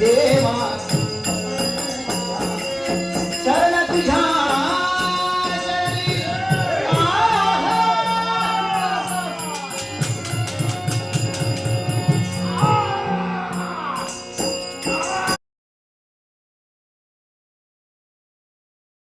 देवा.